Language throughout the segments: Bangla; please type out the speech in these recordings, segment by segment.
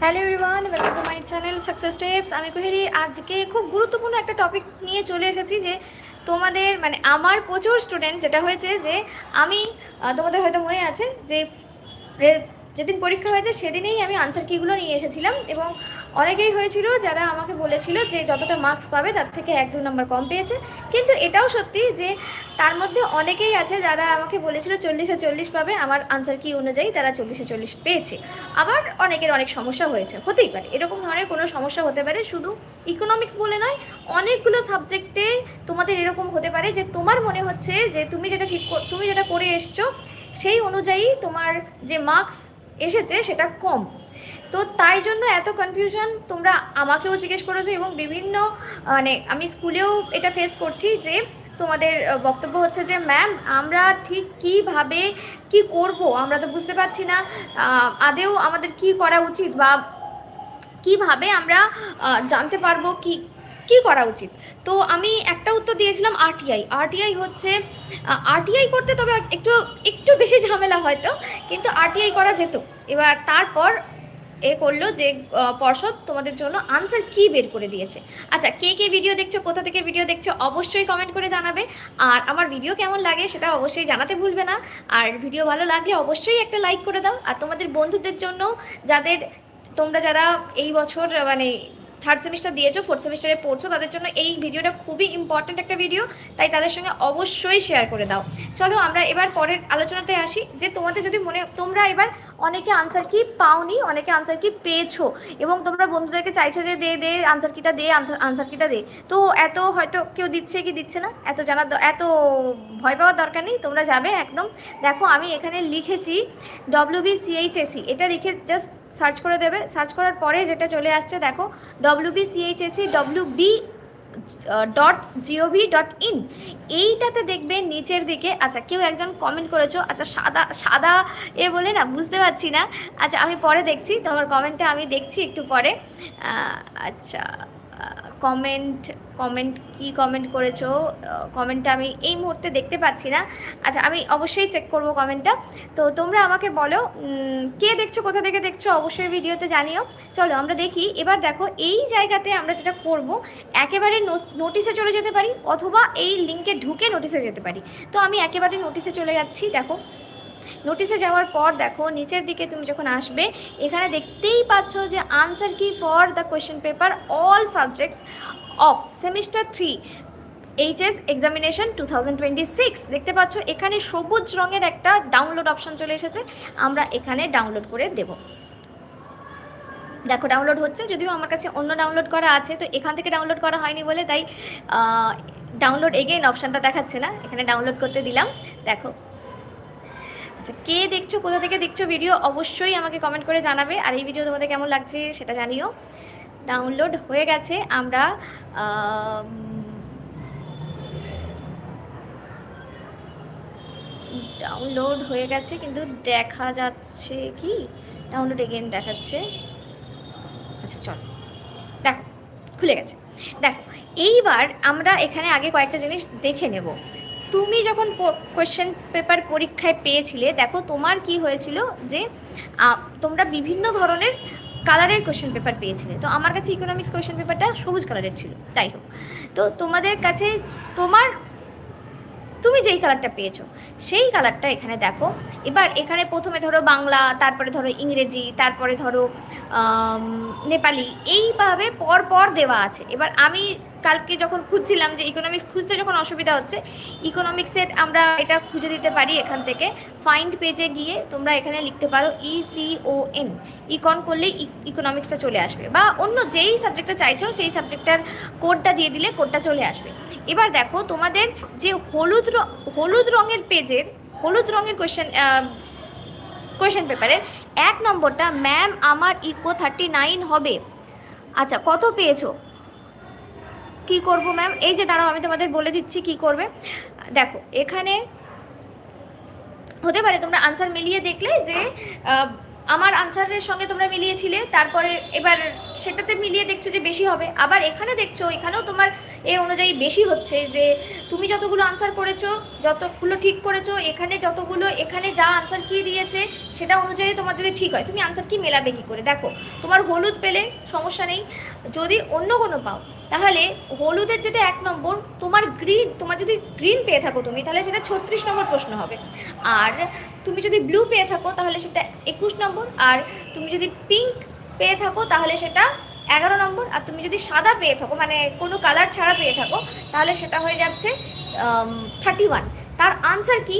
Hello everyone welcome to my channel success tips আমি কোহেলি আজকে খুব গুরুত্বপূর্ণ একটা টপিক নিয়ে চলে এসেছি যে তোমাদের মানে আমার প্রচুর স্টুডেন্ট যেটা হয়েছে যে আমি তোমাদের হয়তো মনে আছে যে যেদিন পরীক্ষা হয়েছে সেদিনেই আমি আনসার কিগুলো নিয়ে এসেছিলাম এবং অনেকেই হয়েছিল যারা আমাকে বলেছিল যে যতটা মার্কস পাবে তার থেকে এক দু নম্বর কম পেয়েছে। কিন্তু এটাও সত্যি যে তার মধ্যে অনেকেই আছে যারা আমাকে বলেছিল চল্লিশে চল্লিশ পাবে, আমার আনসার কি অনুযায়ী তারা চল্লিশে চল্লিশ পেয়েছে। আবার অনেকের অনেক সমস্যা হয়েছে, হতেই পারে। এরকম ধরনের কোনো সমস্যা হতে পারে শুধু ইকোনমিক্স বলে নয়, অনেকগুলো সাবজেক্টে তোমাদের এরকম হতে পারে যে তোমার মনে হচ্ছে যে তুমি যেটা ঠিক তুমি যেটা করে এসছো সেই অনুযায়ী তোমার যে মার্কস এসেছে সেটা কম। তো তাই জন্য এত কনফিউশন তোমরা আমাকেও জিজ্ঞেস করেছ এবং বিভিন্ন মানে আমি স্কুলেও এটা ফেস করছি যে তোমাদের বক্তব্য হচ্ছে যে, ম্যাম, আমরা ঠিক কীভাবে কি করব? আমরা তো বুঝতে পারছি না আদেও আমাদের কি করা উচিত বা কীভাবে আমরা জানতে পারব কি কি করা উচিত? তো আমি একটা উত্তর দিয়েছিলাম আরটিআই আরটিআই হচ্ছে আরটিআই করতে তবে একটু একটু বেশি ঝামেলা হয়তো, কিন্তু আরটিআই করা যেত। এবার তারপর এ করল যে পর্ষদ তোমাদের জন্য আনসার কি বের করে দিয়েছে। আচ্ছা কে কে ভিডিও দেখছ, কোথা থেকে ভিডিও দেখছ, অবশ্যই কমেন্ট করে জানাবে। আর আমার ভিডিও কেমন লাগে সেটা অবশ্যই জানাতে ভুলবে না। আর ভিডিও ভালো লাগলে অবশ্যই একটা লাইক করে দাও। আর তোমাদের বন্ধুদের জন্য, যাদের, তোমরা যারা এই বছর মানে থার্ড সেমিস্টার দিয়েছ ফোর্থ সেমিস্টারে পড়ছো, তাদের জন্য এই ভিডিওটা খুবই ইম্পর্ট্যান্ট একটা ভিডিও তাই তাদের সঙ্গে অবশ্যই শেয়ার করে দাও। চলো আমরা এবার পরের আলোচনাতে আসি, যে তোমাদের যদি মনে, তোমরা এবার অনেকে আনসার কি পাওনি, অনেকে আনসার কি পেয়েছ, এবং তোমরা বন্ধুদেরকে চাইছো যে দে দে আনসার কিটা দে আনসার কিটা দে, তো এত হয়তো কেউ দিচ্ছে কি দিচ্ছে না, এত জানার এত ভয় পাওয়ার দরকার নেই, তোমরা যাবে একদম। দেখো আমি এখানে লিখেছি ডব্লিউ সিএইচএসি এটা লিখে জাস্ট সার্চ করে দেবে সার্চ করার পরে যেটা চলে আসছে, দেখো W B CHSE W B dot GOV dot in এইটাতে দেখবে নিচের দিকে আচ্ছা কেউ একজন কমেন্ট করেছ আচ্ছা সাদা সাদা এ বলে না, বুঝতে পারছি না। আচ্ছা আমি পরে দেখছি, তোমার কমেন্টটা আমি দেখছি একটু পরে। আচ্ছা কমেন্ট কমেন্ট কি কমেন্ট করেছ? কমেন্টটা আমি এই মুহূর্তে দেখতে পাচ্ছি না। আচ্ছা আমি অবশ্যই চেক করব কমেন্টটা তো তোমরা আমাকে বলো কে দেখছ, কোথা থেকে দেখছ, অবশ্যই ভিডিওতে জানিও। চলো, আমরা দেখি। এবার দেখো, এই জায়গাতে আমরা যেটা করব, একেবারে নোটিশে চলে যেতে পারি, অথবা এই লিঙ্কে ঢুকে নোটিশে যেতে পারি। তো আমি একেবারে নোটিশে চলে যাচ্ছি, দেখো। নোটিশে যাওয়ার পর দেখো, নিচের দিকে তুমি যখন আসবে, এখানে দেখতেই পাচ্ছ যে answer key for the question paper all subjects of semester three HS examination to দেখতে পাচ্ছ, এখানে সবুজ রঙের একটা ডাউনলোড অপশন চলে এসেছে, আমরা এখানে ডাউনলোড করে দেব। দেখো ডাউনলোড হচ্ছে, যদিও আমার কাছে অন্য ডাউনলোড করা আছে, তো এখান থেকে ডাউনলোড করা হয়নি বলে তাই ডাউনলোড এগেইন অপশানটা দেখাচ্ছে না, এখানে ডাউনলোড করতে দিলাম। দেখো আচ্ছা কে দেখছ, কোথা থেকে দেখছ ভিডিও অবশ্যই আমাকে কমেন্ট করে জানাবে। আর এই ভিডিও তোমাদের কেমন লাগছে সেটা জানিও। ডাউনলোড হয়ে গেছে, আমরা ডাউনলোড হয়ে গেছে, কিন্তু দেখা যাচ্ছে কি? ডাউনলোড এগেন দেখাচ্ছে। আচ্ছা চল। দেখো, খুলে গেছে। দেখো, এইবার আমরা এখানে আগে কয়েকটা জিনিস দেখে নেব। তুমি যখন কোয়েশ্চেন পেপার পরীক্ষায় পেয়েছিলে, দেখো তোমার কি হয়েছিল যে তোমরা বিভিন্ন ধরনের কালারের কোয়েশ্চেন পেপার পেয়েছিলে। তো আমার কাছে ইকোনমিক্স কোয়েশ্চেন পেপারটা সবুজ কালারের ছিল, যাই হোক। তো তোমাদের কাছে তোমার, তুমি যেই কালারটা পেয়েছ, সেই কালারটা এখানে দেখো। এবার এখানে প্রথমে ধরো বাংলা, তারপরে ধরো ইংরেজি, তারপরে ধরো নেপালি, এইভাবে পর পর দেওয়া আছে। এবার আমি কালকে যখন খুঁজছিলাম যে ইকোনমিক্স খুঁজতে যখন অসুবিধা হচ্ছে ইকোনমিক্সের আমরা এটা খুঁজে দিতে পারি এখান থেকে। ফাইন্ড পেজে গিয়ে তোমরা এখানে লিখতে পারো ই সি ও এন ইকন করলেই ইকোনমিক্সটা চলে আসবে। বা অন্য যেই সাবজেক্টটা চাইছো, সেই সাবজেক্টটার কোডটা দিয়ে দিলে কোডটা চলে আসবে। এবার দেখো, তোমাদের যে হলুদ হলুদ রঙের পেজের হলুদ রঙের কোয়েশ্চেন কোয়েশ্চেন পেপারের এক নম্বরটা ম্যাম আমার ইকো থার্টি নাইন হবে। আচ্ছা কত পেয়েছ? কি করব ম্যাম এই যে দাঁড়াও, আমি তোমাদের বলে দিচ্ছি কি করবে। দেখো, এখানে হতে পারে তোমরা আনসার মিলিয়ে দেখলে যে আমার আনসারের সঙ্গে তোমরা মিলিয়েছিলে, তারপরে এবার সেটাতে মিলিয়ে দেখছ যে বেশি হবে। আবার এখানে দেখছ, এখানেও তোমার এ অনুযায়ী বেশি হচ্ছে যে, তুমি যতগুলো আনসার করেছ, যতগুলো ঠিক করেছ, এখানে যতগুলো, এখানে যা আনসার কি দিয়েছে, সেটা অনুযায়ী তোমার যদি ঠিক হয়, তুমি আনসার কি মেলাবে কী করে? দেখো, তোমার হলুদ পেলে সমস্যা নেই। যদি অন্য কোনো পাও তাহলে হলুদের যেটা এক নম্বর, তোমার গ্রিন তোমার যদি গ্রিন পেয়ে থাকো তুমি, তাহলে সেটা ছত্রিশ নম্বর প্রশ্ন হবে। আর তুমি যদি ব্লু পেয়ে থাকো, তাহলে সেটা একুশ নম্বর। আর তুমি যদি পিঙ্ক পেয়ে থাকো, তাহলে সেটা এগারো নম্বর। আর তুমি যদি সাদা পেয়ে থাকো মানে কোনো কালার ছাড়া পেয়ে থাকো, তাহলে সেটা হয়ে যাচ্ছে থার্টি ওয়ান তার আনসার কি?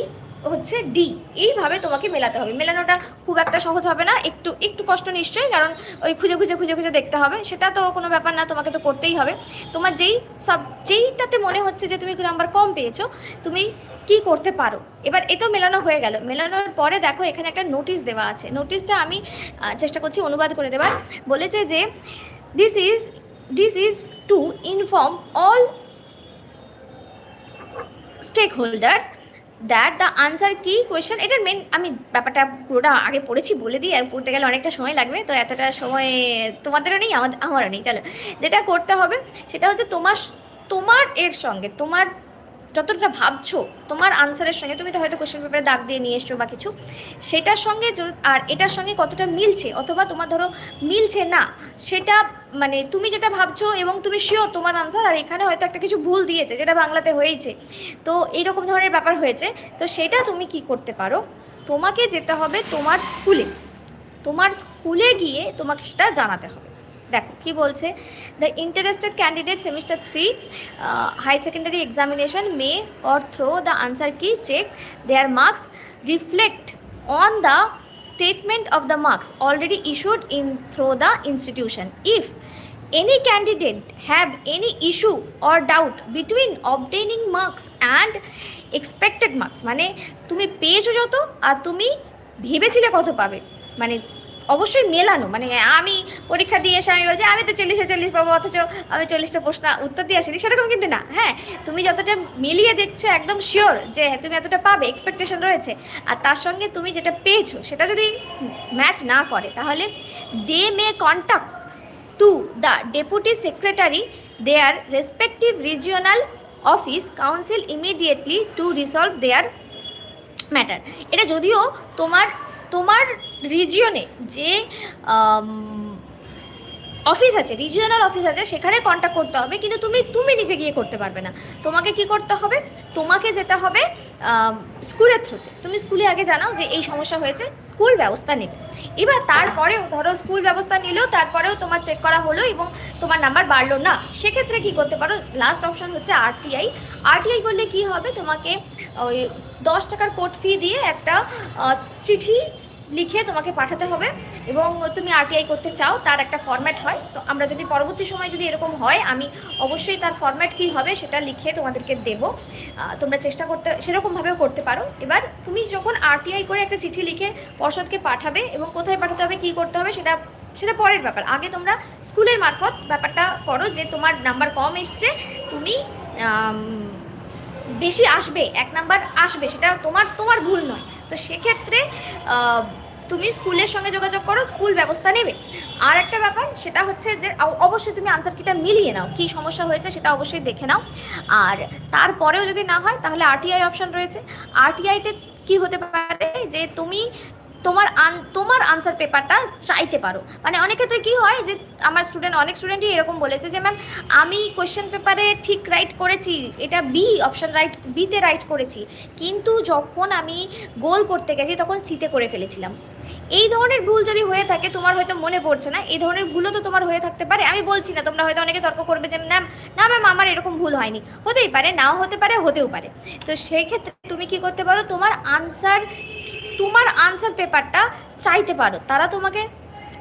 হচ্ছে ডি এইভাবে তোমাকে মেলাতে হবে। মেলানোটা খুব একটা সহজ হবে না। একটু একটু কষ্ট নিশ্চয়ই, কারণ ওই খুঁজে খুঁজে খুঁজে খুঁজে দেখতে হবে। সেটা তো কোনো ব্যাপার না, তোমাকে তো করতেই হবে। তোমার যেই সাব, যেইটাতে মনে হচ্ছে যে তুমি নাম্বার কম পেয়েছ, তুমি কি করতে পারো? এবার এ তো মেলানো হয়ে গেল। মেলানোর পরে দেখো, এখানে একটা নোটিশ দেওয়া আছে। নোটিশটা আমি চেষ্টা করছি অনুবাদ করে দেওয়ার বলেছে যে this is this is to inform all stake holders that the answer key question এটার মেন আমি ব্যাপারটা পুরোটা আগে পড়েছি, বলে দিই পড়তে গেলে অনেকটা সময় লাগবে। তো এতটা সময় তোমাদেরও নেই আমাদের আমারও নেই। চলো, যেটা করতে হবে, সেটা হচ্ছে তোমার তোমার এর সঙ্গে, তোমার যতটা ভাবছ, তোমার আনসারের সঙ্গে তুমি তো হয়তো কোশ্চেন পেপারে দাগ দিয়ে নিয়ে এসছো বা কিছু, সেটার সঙ্গে আর এটার সঙ্গে কতটা মিলছে অথবা তোমার ধরো মিলছে না, সেটা মানে তুমি যেটা ভাবছ এবং তুমি শিওর তোমার আনসার আর এখানে হয়তো একটা কিছু ভুল দিয়েছে যেটা বাংলাতে হয়েছে তো এইরকম ধরনের ব্যাপার হয়েছে। তো সেটা তুমি কি করতে পারো? তোমাকে যেতে হবে তোমার স্কুলে তোমার স্কুলে গিয়ে তোমাকে সেটা জানাতে হবে। দেখো, কী বলছে? The interested candidate semester three high secondary examination may or through the answer key check their marks reflect on the statement of the marks already issued in through the institution if any candidate have any issue or doubt between obtaining marks and expected marks মানে তুমি পেয়েছ যত আর তুমি ভেবেছিলে কত পাবে মানে অবশ্যই মেলানো। মানে আমি পরীক্ষা দিয়ে এসে আমি বলছি, আমি তো চল্লিশে চল্লিশ পাবো, অথচ আমি চল্লিশটা প্রশ্ন উত্তর দিয়ে আসিনি। সেরকম কিন্তু না হ্যাঁ? তুমি যতটা মিলিয়ে দেখছ একদম শিওর যে তুমি এতটা পাবে এক্সপেকটেশন রয়েছে। আর তার সঙ্গে তুমি যেটা পেয়েছ, সেটা যদি ম্যাচ না করে, তাহলে they may contact to the deputy secretary their respective regional office council immediately to resolve their matter এটা যদিও তোমার তোমার রিজিয়নে যে অফিস আছে রিজিওনাল অফিস আছে, সেখানে কন্ট্যাক্ট করতে হবে, কিন্তু তুমি তুমি নিজে গিয়ে করতে পারবে না। তোমাকে কি করতে হবে? তোমাকে যেতে হবে স্কুলের থ্রুতে তুমি স্কুলে আগে জানাও যে এই সমস্যা হয়েছে স্কুল ব্যবস্থা নেবে। এবার তারপরেও, ধরো স্কুল ব্যবস্থা নিলেও তারপরেও তোমার চেক করা হলো এবং তোমার নাম্বার বাড়লো না, সেক্ষেত্রে কি করতে পারো? লাস্ট অপশন হচ্ছে আরটিআই আরটিআই করলে কি হবে? তোমাকে ওই দশ টাকার কোর্ট ফি দিয়ে একটা চিঠি লিখে তোমাকে পাঠাতে হবে এবং তুমি আরটিআই করতে চাও, তার একটা ফরম্যাট হয়। তো আমরা যদি পরবর্তী সময় যদি এরকম হয়, আমি অবশ্যই তার ফরম্যাট কী হবে সেটা লিখে তোমাদেরকে দেবো। তোমরা চেষ্টা করতে, সেরকমভাবেও করতে পারো। এবার তুমি যখন আরটিআই করে একটা চিঠি লিখে পর্ষদকে পাঠাবে এবং কোথায় পাঠাতে হবে, কী করতে হবে সেটা সেটা পরের ব্যাপার। আগে তোমরা স্কুলের মারফত ব্যাপারটা করো যে তোমার নাম্বার কম এসছে, তুমি বেশি আসবে, এক নাম্বার আসবে, সেটা তোমার তোমার ভুল নয়। তো সেক্ষেত্রে তুমি স্কুলের সঙ্গে যোগাযোগ করো, স্কুল ব্যবস্থা নেবে। আর একটা ব্যাপার, সেটা হচ্ছে যে অবশ্যই তুমি আনসার কিটা মিলিয়ে নাও। কি সমস্যা হয়েছে সেটা অবশ্যই দেখে নাও। আর তারপরেও যদি না হয়, তাহলে আরটিআই অপশন রয়েছে। আরটিআইতে কি হতে পারে যে, তুমি তোমার আন, তোমার আনসার পেপারটা চাইতে পারো। মানে অনেক ক্ষেত্রে কী হয় যে, আমার স্টুডেন্ট অনেক স্টুডেন্টই এরকম বলেছে যে ম্যাম আমি কোয়েশ্চেন পেপারে ঠিক রাইট করেছি, এটা বি অপশন রাইট বিতে রাইট করেছি। কিন্তু যখন আমি গোল করতে গেছি, তখন সিতে করে ফেলেছিলাম। এই ধরনের ভুল যদি হয়ে থাকে, তোমার হয়তো মনে পড়ছে না। এই ধরনের ভুলও তো তোমার হয়ে থাকতে পারে। আমি বলছি না, তোমরা হয়তো অনেকে তর্ক করবে যে ম্যাম না ম্যাম আমার এরকম ভুল হয়নি। হতেই পারে, নাও হতে পারে, হতেও পারে। তো সেই ক্ষেত্রে তুমি কি করতে পারো? তোমার আনসার তোমার আনসার পেপারটা চাইতে পারো। তারা তোমাকে,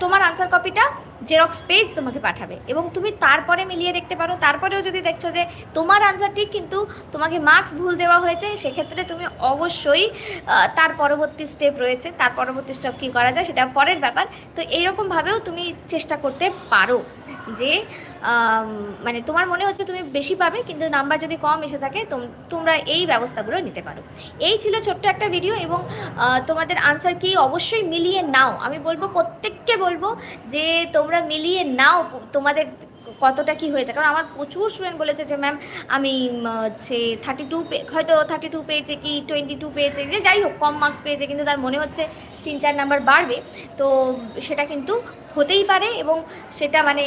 তোমার আনসার কপিটা জেরক্স পেজ তোমাকে পাঠাবে এবং তুমি তারপরে মিলিয়ে দেখতে পারো। তারপরেও যদি দেখছ যে তোমার আনসার ঠিক কিন্তু তোমাকে মার্কস ভুল দেওয়া হয়েছে, সেক্ষেত্রে তুমি অবশ্যই তার পরবর্তী স্টেপ রয়েছে। তার পরবর্তী স্টেপ কী করা যায় সেটা পরের ব্যাপার। তো এইরকমভাবেও তুমি চেষ্টা করতে পারো। যে মানে তোমার মনে হচ্ছে তুমি বেশি পাবে, কিন্তু নাম্বার যদি কম এসে থাকে, তোম- তোমরা এই ব্যবস্থাগুলো নিতে পারো। এই ছিল ছোট্ট একটা ভিডিও এবং তোমাদের আনসার কি অবশ্যই মিলিয়ে নাও। আমি বলব, প্রত্যেককে বলব যে, তোমরা মিলিয়ে নাও তোমাদের কতটা কি হয়েছে। কারণ আমার প্রচুর স্টুডেন্ট বলেছে যে ম্যাম আমি হচ্ছে থার্টি টু হয়তো থার্টি টু পেয়েছে কি টোয়েন্টি টু পেয়েছে, যে যাই হোক, কম মার্কস পেয়েছে, কিন্তু তার মনে হচ্ছে তিন চার নাম্বার বাড়বে, তো সেটা কিন্তু হতেই পারে এবং সেটা মানে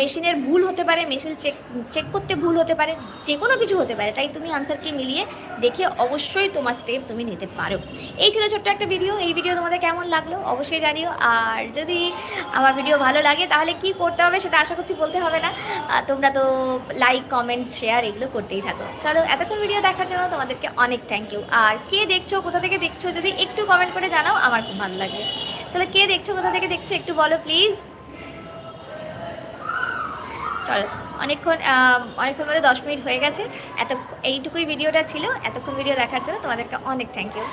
মেশিনের ভুল হতে পারে, মেশিন চেক চেক করতে ভুল হতে পারে যে কোনো কিছু হতে পারে। তাই তুমি আনসারকে মিলিয়ে দেখে অবশ্যই তোমার স্টেপ তুমি নিতে পারো। এই ছিল ছোট্ট একটা ভিডিও এই ভিডিও তোমাদের কেমন লাগল অবশ্যই জানিও। আর যদি আমার ভিডিও ভালো লাগে, তাহলে কি করতে হবে সেটা আশা করছি বলতে হবে না। তোমরা তো লাইক কমেন্ট শেয়ার এগুলো করতেই থাকো। চলো, এতক্ষণ ভিডিও দেখার জন্য তোমাদেরকে অনেক থ্যাংক ইউ আর কে দেখছ, কোথা থেকে দেখছ, যদি একটু কমেন্ট করে জানাও, আমার খুব ভালো লাগে। চলো, কে দেখছ? কোথা থেকে দেখছ? একটু বলো প্লিজ চলো, অনেকক্ষণ অনেকক্ষণ মধ্যে দশ মিনিট হয়ে গেছে। এত এইটুকুই ভিডিওটা ছিল। এতক্ষণ ভিডিও দেখার জন্য তোমাদেরকে অনেক থ্যাংক ইউ